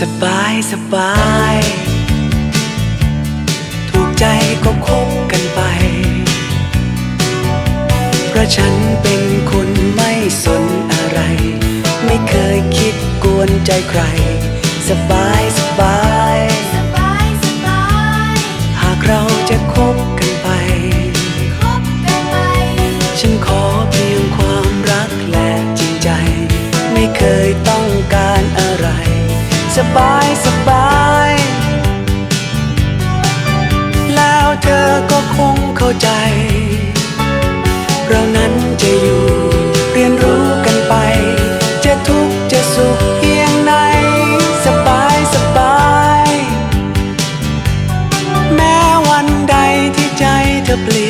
สบายสบาย ถูกใจก็คบกันไป เพราะฉันเป็นคนไม่สนอะไร ไม่เคยคิดกวนใจใคร สบายสบายสบายสบาย หากเราจะคบกันไป คบกันไป ฉันขอเพียงความรักและจริงใจ ไม่เคยต้องการ สบายสบาย แล้วเธอก็คงเข้าใจ เรานั้นจะอยู่เรียนรู้กันไป จะทุกข์จะสุขเพียงไหนสบายสบาย แม้วันใดที่ใจเธอเปลี่ยน